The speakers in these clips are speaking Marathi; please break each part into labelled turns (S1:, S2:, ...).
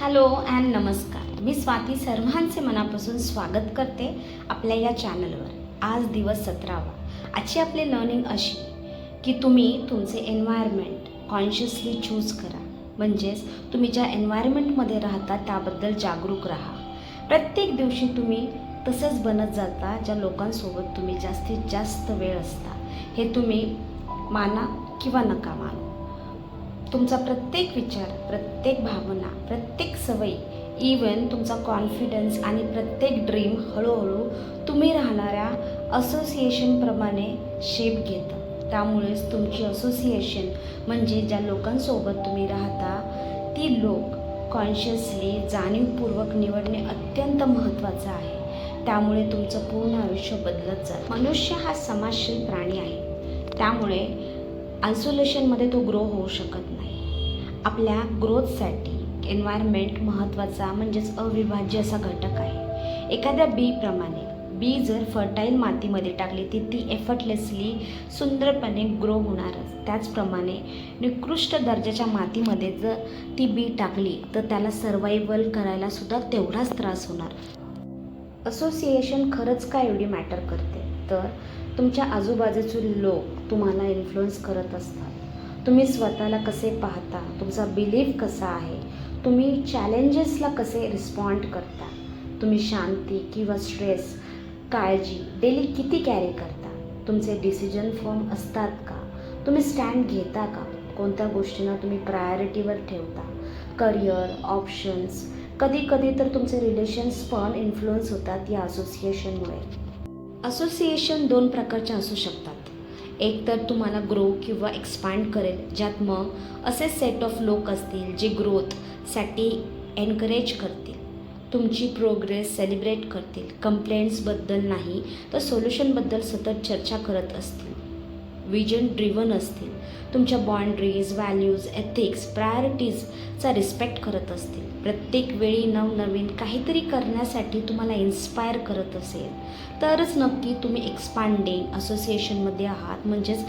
S1: हॅलो अँड नमस्कार. मी स्वाती सर्वांचे मनापासून स्वागत करते आपल्या या चॅनलवर आज दिवस सतरावा. आजची आपली लर्निंग अशी की तुम्ही तुमचे एन्व्हायरमेंट कॉन्शियसली चूज करा. म्हणजेच तुम्ही ज्या एन्व्हायरमेंटमध्ये राहता त्याबद्दल जागरूक राहा. प्रत्येक दिवशी तुम्ही तसंच बनत जाता ज्या लोकांसोबत तुम्ही जास्तीत जास्त वेळ असता. हे तुम्ही माना किंवा नका माना. तुमचा प्रत्येक विचार प्रत्येक भावना प्रत्येक सवयी इवन तुमचा कॉन्फिडन्स आणि प्रत्येक ड्रीम हळूहळू तुम्ही राहणाऱ्या असोसिएशनप्रमाणे शेप घेतं. त्यामुळेच तुमची असोसिएशन म्हणजे ज्या लोकांसोबत तुम्ही राहता ती लोक कॉन्शियसली जाणीवपूर्वक निवडणे अत्यंत महत्त्वाचं आहे. त्यामुळे तुमचं पूर्ण आयुष्य बदलत जातं. मनुष्य हा समाजशील प्राणी आहे. त्यामुळे आयसोलेशनमध्ये तो ग्रो होऊ शकत नाही. आपल्या ग्रोथसाठी एन्व्हायरमेंट महत्त्वाचा म्हणजेच अविभाज्य असा घटक आहे. एखाद्या बीप्रमाणे बी जर फर्टाईल मातीमध्ये टाकली ती ती एफर्टलेसली सुंदरपणे ग्रो होणारच. त्याचप्रमाणे निकृष्ट दर्जाच्या मातीमध्ये जर ती बी टाकली तर त्याला सर्वायवल करायला सुद्धा तेवढाच त्रास होणार. असोसिएशन खरंच का एवढी मॅटर करते? तर तुमच्या आजूबाजूचे लोक तुम्हाला इन्फ्लुअन्स करत असतात. तुम्ही स्वतःला कसे पाहता? तुमचा बिलीफ कसा आहे? तुम्ही चॅलेंजेसला कसे रिस्पॉन्ड करता? तुम्ही शांती किंवा स्ट्रेस काळजी डेली किती कॅरी करता? तुमचे डिसिजन फॉर्म असतात का? तुम्ही स्टँड घेता का? कोणत्या गोष्टींना तुम्ही प्रायोरिटीवर ठेवता? करिअर ऑप्शन्स कधी कधी तर तुमचे रिलेशन्स पण इन्फ्लुअन्स होतात या असोसिएशनमुळे असोसिएशन दोन प्रकारच्या असू शकतात. एक तर तुम्हाला ग्रो किंवा एक्सपांड करेल ज्यात मग असे सेट ऑफ लोक असतील जे ग्रोथसाठी एनकरेज करतील. तुमची प्रोग्रेस सेलिब्रेट करतील. कंप्लेंट्सबद्दल नाही तर सोल्युशनबद्दल सतत चर्चा करत असतील. विजन ड्रिवन असतील. तुमच्या बाँड्रीज व्हॅल्यूज एथिक्स प्रायोरिटीजचा रिस्पेक्ट करत असतील. प्रत्येक वेळी नवनवीन काहीतरी करण्यासाठी तुम्हाला इन्स्पायर करत असेल. तरच नक्की तुम्ही एक्सपांडिंग असोसिएशनमध्ये आहात. म्हणजेच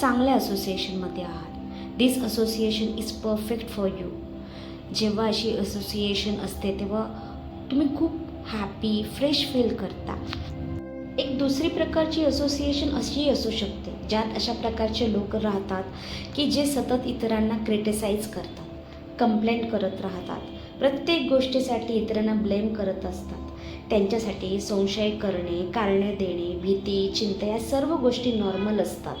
S1: चांगल्या असोसिएशनमध्ये आहात. This association is perfect for you जेव्हा अशी असोसिएशन असते तेव्हा तुम्ही खूप हॅपी फ्रेश फील करता. एक दुसरी प्रकारची असोसिएशन अशी असू शकते. ज्यात अशा प्रकारचे लोक राहतात की जे सतत इतरांना क्रिटिसाइज करतात कंप्लेंट करत राहतात. प्रत्येक गोष्टीसाठी इतरांना ब्लेम करत असतात. त्यांच्यासाठी संशय करणे कारणे देणे भीती चिंता या सर्व गोष्टी नॉर्मल असतात.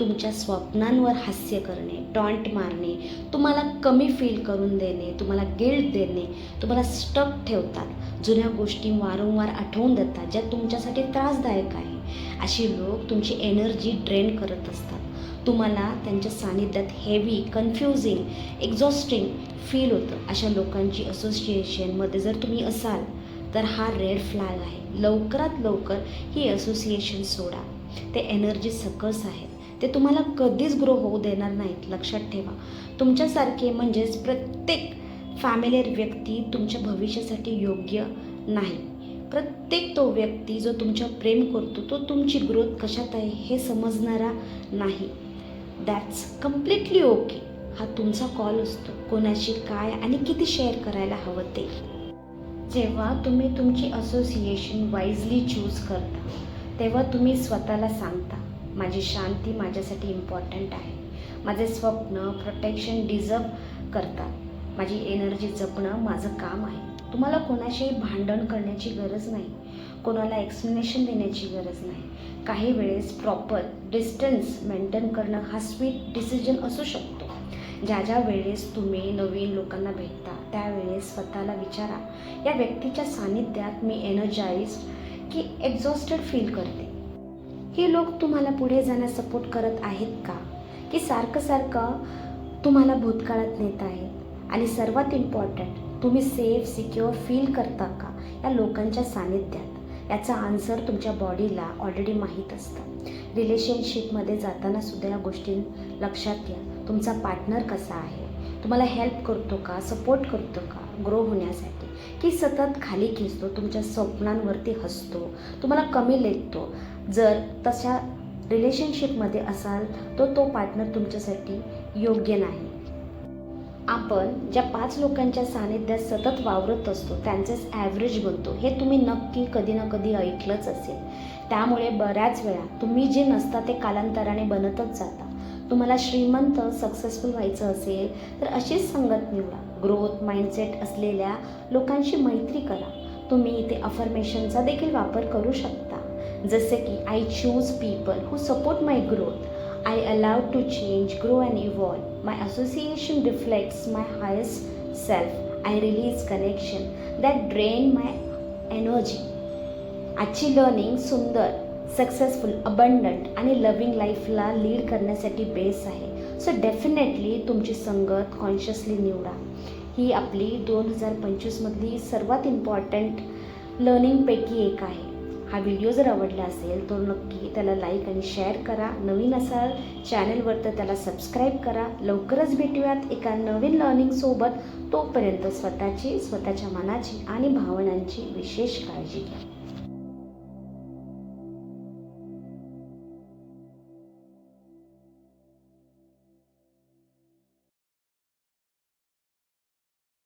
S1: तुमच्या स्वप्नांवर हास्य करणे टॉन्ट मारणे तुम्हाला कमी फील करून देणे तुम्हाला गिल्ट देणे तुम्हाला स्टक ठेवतात. जुन्या गोष्टी वारंवार आठवून देतात ज्या तुमच्यासाठी त्रासदायक आहे. अशी लोक तुमची एनर्जी ड्रेन करत असतात. तुम्हाला त्यांच्या सानिध्यात हेवी कन्फ्युजिंग एक्झॉस्टिंग फील होतं. अशा लोकांची असोसिएशनमध्ये जर तुम्ही असाल तर हा रेड फ्लॅग आहे. लवकरात लवकर ही असोसिएशन सोडा. ते एनर्जी सकस आहेत. ते तुम्हाला कधीच ग्रो होऊ देणार नाहीत. लक्षात ठेवा. तुमच्यासारखे म्हणजेच प्रत्येक फॅमिलीर व्यक्ती तुमच्या भविष्यासाठी योग्य नाही. प्रत्येक तो व्यक्ती जो तुमच्या प्रेम करतो तो तुमची ग्रोथ कशात आहे हे समजणारा नाही. दॅट्स कम्प्लिटली ओके हा तुमचा कॉल असतो. कोणाशी काय आणि किती शेअर करायला हवं ते. जेव्हा तुम्ही तुमची असोसिएशन वाईजली चूज करता तेव्हा तुम्ही स्वतःला सांगता माझी शांती माझ्यासाठी इम्पॉर्टंट आहे. माझे स्वप्न प्रोटेक्शन डिझर्व करतात. माझी एनर्जी जपणं माझं काम आहे. तुम्हाला कोणाशीही भांडण करण्याची गरज नाही. कोणाला एक्सप्लेनेशन देण्याची गरज नाही. काही वेळेस प्रॉपर डिस्टन्स मेंटेन करणं हा स्वीट डिसिजन असू शकतो. ज्या ज्या वेळेस तुम्ही नवीन लोकांना भेटता त्यावेळेस स्वतःला विचारा. या व्यक्तीच्या सानिध्यात मी एनर्जाईज की एक्झॉस्टेड फील करते. हे लोक तुम्हाला पुढे जाण्यास सपोर्ट करत आहेत का? की सारखं सारखं तुम्हाला भूतकाळात नेत आहेत? आणि सर्वात इम्पॉर्टंट तुम्ही सेफ सिक्युअर फील करता का? या लोकांच्या सानिध्यात. याचा आन्सर तुमच्या बॉडीला ऑलरेडी माहीत असतं. रिलेशनशिपमध्ये जाताना सुद्धा या गोष्टी लक्षात घ्या. तुमचा पार्टनर कसा आहे? तुम्हाला हेल्प करतो का? सपोर्ट करतो का? ग्रो होण्यासाठी. की सतत खाली खेचतो तुमच्या स्वप्नांवरती हसतो तुम्हाला कमी लेखतो. जर तशा रिलेशनशिपमध्ये असाल तर तो पार्टनर तुमच्यासाठी योग्य नाही. आपण ज्या पाच लोकांच्या सानिध्यात सतत वावरत असतो त्यांचेच ॲव्हरेज बनतो. हे तुम्ही नक्की कधी ना कधी ऐकलंच असेल. त्यामुळे बऱ्याच वेळा तुम्ही जे नसता ते कालांतराने बनतच जाता. तुम्हाला श्रीमंत सक्सेसफुल व्हायचं असेल तर अशीच संगत निवडा. ग्रोथ माइंडसेट असलेल्या लोकांशी मैत्री करा. तुम्ही इथे अफर्मेशनचा देखील वापर करू शकता. जसे की I choose people who support my growth I allow to change grow and evolve. My association reflects my highest self I release connection that drain my energy आजची लर्निंग सुंदर सक्सेसफुल अबंडंट आणि लविंग लाईफला लीड करण्यासाठी बेस आहे. सो डेफिनेटली तुमची संगत कॉन्शियसली निवडा. ही आपली दोन हजार पंचवीसमधली सर्वात इम्पॉर्टंट लर्निंगपैकी एक आहे. हा व्हिडिओ जर आवडला असेल तर नक्की त्याला लाईक आणि शेअर करा. नवीन असाल चॅनलवर तर त्याला सबस्क्राईब करा. लवकरच भेटूयात एका नवीन लर्निंगसोबत तोपर्यंत स्वतःची स्वतःच्या मनाची आणि भावनांची विशेष काळजी घ्या.